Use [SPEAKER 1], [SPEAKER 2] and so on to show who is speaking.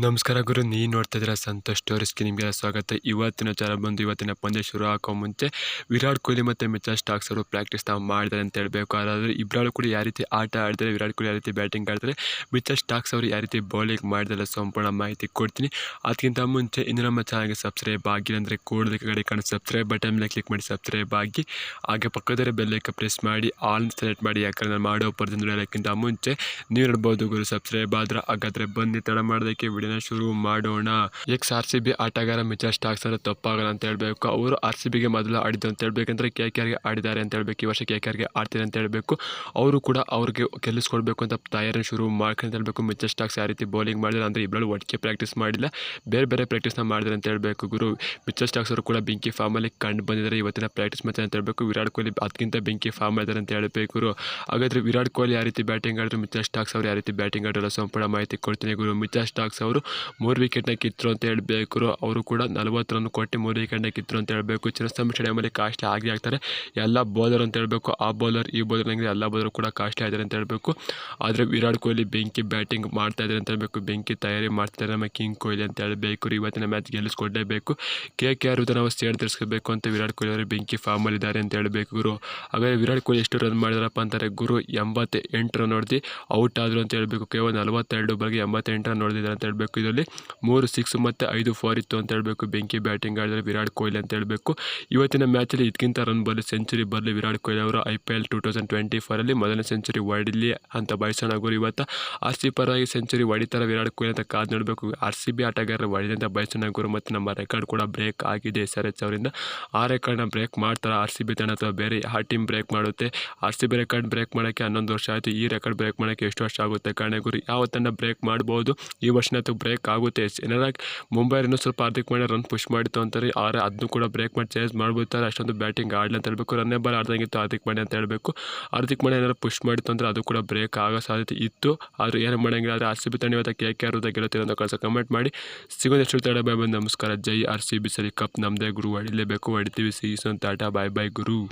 [SPEAKER 1] ನಮಸ್ಕಾರ ಗುರು, ನೀನು ನೋಡ್ತಾ ಇದ್ದೀರಾ ಸಂತೋಷ್ ಸ್ಟೋರೀಸ್ಗೆ ನಿಮಗೆಲ್ಲ ಸ್ವಾಗತ. ಇವತ್ತಿನ ಚಾರ ಬಂದು ಇವತ್ತಿನ ಪಂದ್ಯ ಶುರು ಹಾಕೋ ಮುಂಚೆ ವಿರಾಟ್ ಕೊಹ್ಲಿ ಮತ್ತು ಮಿಚಾ ಸ್ಟಾಕ್ಸ್ ಅವರು ಪ್ರಾಕ್ಟೀಸ್ ನಾವು ಮಾಡಿದ್ದಾರೆ ಅಂತ ಹೇಳಬೇಕು. ಅದಾದರೆ ಇಬ್ಬರಾಳು ಕೂಡ ಯಾವ ರೀತಿ ಆಟ ಆಡ್ತಾರೆ, ವಿರಾಟ್ ಕೊಹ್ಲಿ ಯಾವ ರೀತಿ ಬ್ಯಾಟಿಂಗ್ ಆಡಿದರೆ ಮಿಚಾ ಸ್ಟಾಕ್ಸ್ ಅವರು ಯಾವ ರೀತಿ ಬೌಲಿಂಗ್ ಮಾಡಿದ್ರೆ ಸಂಪೂರ್ಣ ಮಾಹಿತಿ ಕೊಡ್ತೀನಿ. ಅದಕ್ಕಿಂತ ಮುಂಚೆ ಇನ್ನು ನಮ್ಮ ಚಾನಲ್ಗೆ ಸಬ್ಸ್ಕ್ರೈಬ್ ಆಗಿಲ್ಲ ಅಂದರೆ ಕೂಡಲೇ ಕಡೆ ಕಾಣೋ ಸಬ್ಸ್ಕ್ರೈಬ್ ಬಟನ್ ಮೇಲೆ ಕ್ಲಿಕ್ ಮಾಡಿ ಸಬ್ಸ್ಕ್ರೈಬ್ ಆಗಿ, ಹಾಗೆ ಪಕ್ಕದಲ್ಲಿ ಬೆಲ್ಲೈಕ ಪ್ರೆಸ್ ಮಾಡಿ ಆಲ್ ಸೆಲೆಕ್ಟ್ ಮಾಡಿ ಯಾಕಂದರೆ ಮಾಡೋ ಪರ್ದಿಂದ ಹೇಳೋಕ್ಕಿಂತ ಮುಂಚೆ ನೀವು ನೋಡ್ಬೋದು ಗುರು ಸಬ್ಸ್ಕ್ರೈಬ್ ಆದ್ರೆ ಹಾಗಾದರೆ ಬನ್ನಿ, ತಡ ಮಾಡೋದಕ್ಕೆ ವಿಡಿಯೋನ ಶುರು ಮಾಡೋಣ. ಎಕ್ಸ್ ಆರ್ ಸಿ ಬಿ ಆಟಗಾರ ಮಿಚಲ್ ಸ್ಟಾಕ್ಸ್ ಅಂದ್ರೆ ತಪ್ಪಾಗಲ್ಲ ಅಂತ ಹೇಳ್ಬೇಕು. ಅವರು ಆರ್ ಸಿ ಬಿಗೆ ಮೊದಲು ಆಡಿದ್ದು ಅಂತ ಹೇಳ್ಬೇಕಂದ್ರೆ ಕೆ ಕೆ ಆರ್ಗೆ ಆಡಿದ್ದಾರೆ ಅಂತ ಹೇಳ್ಬೇಕು. ಈ ವರ್ಷ ಕೆ ಕೆ ಆರ್ಗೆ ಆಡ್ತಾರೆ ಅಂತ ಹೇಳಬೇಕು. ಅವರು ಕೂಡ ಅವ್ರಿಗೆ ಗೆಲ್ಲಿಸ್ಕೊಡ್ಬೇಕು ಅಂತ ತಯಾರಿ ಶುರು ಮಾಡ್ಕೊಂಡು ಹೇಳ್ಬೇಕು. ಮಿಚಲ್ ಸ್ಟಾಕ್ಸ್ ಯಾವ ರೀತಿ ಬೌಲಿಂಗ್ ಮಾಡಿದ್ರೆ ಅಂದ್ರೆ ಇಬ್ಬರು ಒಟ್ಟಿಗೆ ಪ್ರಾಕ್ಟೀಸ್ ಮಾಡಿಲ್ಲ. ಬೇರೆ ಬೇರೆ ಪ್ರಾಕ್ಟೀಸ್ನ ಮಾಡಿದ್ರೆ ಅಂತ ಹೇಳ್ಬೇಕು ಗುರು. ಮಿಚಲ್ ಸ್ಟಾಕ್ಸ್ ಅವರು ಕೂಡ ಬೆಂಕಿ ಫಾರ್ಮಲ್ಲಿ ಕಂಡು ಬಂದಿದ್ದಾರೆ. ಇವತ್ತಿನ ಪ್ರಾಕ್ಟೀಸ್ ಮ್ಯಾಚ್ ಅಂತ ಹೇಳ್ಬೇಕು. ವಿರಾಟ್ ಕೊಹ್ಲಿ ಅದಕ್ಕಿಂತ ಬೆಂಕಿ ಫಾರ್ಮ್ ಇದ್ದಾರೆ ಅಂತ ಹೇಳಬೇಕು ಗುರು. ಹಾಗಾದರೆ ವಿರಾಟ್ ಕೊಹ್ಲಿ ಯಾವ ರೀತಿ ಬ್ಯಾಟಿಂಗ್ ಆಡಿದ್ರು ಮಿಚಲ್ ಸ್ಟಾಕ್ಸ್ ಅವರು ಯಾವ ರೀತಿ ಬ್ಯಾಟಿಂಗ್ ಆಡೋಲ್ಲ ಸಂಪೂರ್ಣ ಮಾಹಿತಿ ಕೊಡ್ತೀನಿ ಗುರು. ಮಿಚಲ್ ಸ್ಟಾಕ್ಸ್ ಅವರು ಮೂರು ವಿಕೆಟ್ನ ಕಿತ್ತರು ಅಂತ ಹೇಳಬೇಕು. ಅವರು ಕೂಡ ನಲವತ್ತು ರನ್ ಕೊಟ್ಟು ಮೂರು ವಿಕೆಟ್ನ ಕಿತ್ತರು ಅಂತ ಹೇಳಬೇಕು. ಚಿನ್ನಸ್ವಾಮಿ ಸ್ಟೇಡಿಯಮಲ್ಲಿ ಕಾಸ್ಟ್ಲಿ ಆಗಿ ಆಗ್ತಾರೆ. ಎಲ್ಲ ಬೌಲರ್ ಅಂತ ಹೇಳಬೇಕು. ಆ ಬೌಲರ್ ಈ ಬೌಲರ್ ನನಗೆ ಎಲ್ಲ ಬೌಲರ್ ಕೂಡ ಕಾಸ್ಟ್ಲಿ ಆಗಿದೆ ಅಂತ ಹೇಳಬೇಕು. ಆದರೆ ವಿರಾಟ್ ಕೊಹ್ಲಿ ಬೆಂಕಿ ಬ್ಯಾಟಿಂಗ್ ಮಾಡ್ತಾ ಇದ್ದಾರೆ ಅಂತ ಹೇಳಬೇಕು. ಬೆಂಕಿ ತಯಾರಿ ಮಾಡ್ತಿದ್ದಾರೆ ನಮ್ಮ ಕಿಂಗ್ ಕೊಹ್ಲಿ ಅಂತ ಹೇಳಬೇಕು. ಇವತ್ತಿನ ಮ್ಯಾಚ್ ಗೆಲ್ಲಿಸ್ಕೊಡ್ಲೇಬೇಕು. ಕೆ ಕೆ ಆರ್ ನಾವು ಸ್ಟೇಟ್ ತರಿಸ್ಕೋಬೇಕು ಅಂತ ವಿರಾಟ್ ಕೊಹ್ಲಿ ಅವರು ಬೆಂಕಿ ಫಾರ್ಮಲ್ಲಿ ಇದ್ದಾರೆ ಅಂತ ಹೇಳಬೇಕು ಗುರು. ಹಾಗಾದರೆ ವಿರಾಟ್ ಕೊಹ್ಲಿ ಎಷ್ಟು ರನ್ ಮಾಡಿದಾರಪ್ಪ ಅಂತಾರೆ ಗುರು ಎಂಬತ್ತ ಎಂಟು ರನ್ ಹೊಡೆದು ಔಟ್ ಆದರು ಅಂತ ಹೇಳಬೇಕು. ಕೇವಲ ನಲವತ್ತೆರಡು ಬಗ್ಗೆ ಎಂಬತ್ತೆಂಟು ರನ್ ಹೊಡೆದಿದ್ದಾರೆ ಅಂತ ಹೇಳಬೇಕು. ಇದರಲ್ಲಿ ಮೂರು ಸಿಕ್ಸ್ ಮತ್ತು ಐದು ಫೋರ್ ಇತ್ತು ಅಂತ ಹೇಳಬೇಕು. ಬೆಂಕಿ ಬ್ಯಾಟಿಂಗ್ ಆಡಿದರೆ ವಿರಾಟ್ ಕೊಹ್ಲಿ ಅಂತ ಹೇಳಬೇಕು. ಇವತ್ತಿನ ಮ್ಯಾಚಲ್ಲಿ ಇದಕ್ಕಿಂತ ರನ್ ಬರಲಿ ಸೆಂಚುರಿ ಬರಲಿ ವಿರಾಟ್ ಕೊಹ್ಲಿ ಅವರು I P L two thousand twenty ಫೋರಲ್ಲಿ ಮೊದಲನೇ ಸೆಂಚುರಿ ಹೊಡಿಲಿ ಅಂತ ಬಯಸೋಣ ಗುರು ಇವತ್ತು. ಆರ್ ಸಿ ಪರವಾಗಿ ಸೆಂಚುರಿ ಹೊಡಿತಾರೆ ವಿರಾಟ್ ಕೊಹ್ಲಿ ಅಂತ ಕಾದು ನೋಡಬೇಕು. ಆರ್ ಸಿ ಬಿ ಆಟಗಾರರು ಹೊಡಿದೆ ಅಂತ ಬಯಸೋಣ ಗುರು ಮತ್ತು ನಮ್ಮ ರೆಕಾರ್ಡ್ ಕೂಡ ಬ್ರೇಕ್ ಆಗಿದೆ ಎಸ್ ಆರ್ ಎಚ್ ಅವರಿಂದ ಆ ರೆಕಾರ್ಡ್ನ ಬ್ರೇಕ್ ಮಾಡ್ತಾರೆ ಆರ್ ಸಿ ಬಿ ತಂಡ ಅಥವಾ ಬೇರೆ ಆ ಟೀಮ್ ಬ್ರೇಕ್ ಮಾಡುತ್ತೆ? R C B record break ಮಾಡೋಕ್ಕೆ ಹನ್ನೊಂದು ವರ್ಷ ಆಯಿತು. ಈ ರೆಕಾರ್ಡ್ ಬ್ರೇಕ್ ಮಾಡೋಕ್ಕೆ ಎಷ್ಟು ವರ್ಷ ಆಗುತ್ತೆ? ಕಾರಣ ಗುರು, ಯಾವ ತಂಡ ಬ್ರೇಕ್ ಮಾಡ್ಬೋದು? ಈ ವರ್ಷನಂತೂ ಬ್ರೇಕ್ ಆಗುತ್ತೆ. ಏನಾರ ಮುಂಬೈ ಇನ್ನೂ ಸ್ವಲ್ಪ ಹಾರ್ದಿಕ್ ಪಾಂಡ್ಯ ರನ್ ಪುಷ್ ಮಾಡಿತ್ತು ಅಂತಾರೆ. ಆದರೆ ಅದನ್ನು ಕೂಡ ಬ್ರೇಕ್ ಮಾಡಿ ಚೇಂಜ್ ಮಾಡ್ಬಿಡ್ತಾರೆ. ಅಷ್ಟೊಂದು ಬ್ಯಾಟಿಂಗ್ ಆಡಲಿ ಅಂತ ಹೇಳಬೇಕು. ರನ್ನೇ ಬಾಲ್ ಆಡ್ದಂಗಿತ್ತು ಹಾರ್ದಿಕ್ ಪಾಂಡ್ಯ ಅಂತ ಹೇಳಬೇಕು. ಹಾರ್ದಿಕ್ ಪಾಂಡ್ಯ ಏನಾರು ಪುಷ್ ಮಾಡಿತ್ತು ಅಂದರೆ ಅದು ಕೂಡ ಬ್ರೇಕ್ ಆಗೋ ಸಾಧ್ಯತೆ ಇತ್ತು. ಆದರೆ ಏನು ಮಾಡೋಂಗಿಲ್ಲ ಆದರೆ ಆರ್ ಸಿ ಬಿ ತಂಡ ಇವತ್ತು ಕೆ ಕೆ ಆರ್ ಗೆಲ್ಲುತ್ತೀರ ಅಂತ ಕಳಿಸ ಕಮೆಂಟ್ ಮಾಡಿ. ಸಿಗೋದು ಎಷ್ಟು ತಡ ಬಾಯ್ ಬಂದು ನಮಸ್ಕಾರ. ಜೈ ಆರ್ ಸಿ ಬಿ ಸರಿ ಕಪ್ ನಮ್ಮದೇ ಗುರು ಹೊಡಿಲೇಬೇಕು ಹೊಡಿತೀವಿ. ಸೀಸನ್ ಟಾಟಾ ಬಾಯ್ ಬಾಯ್ ಗುರು.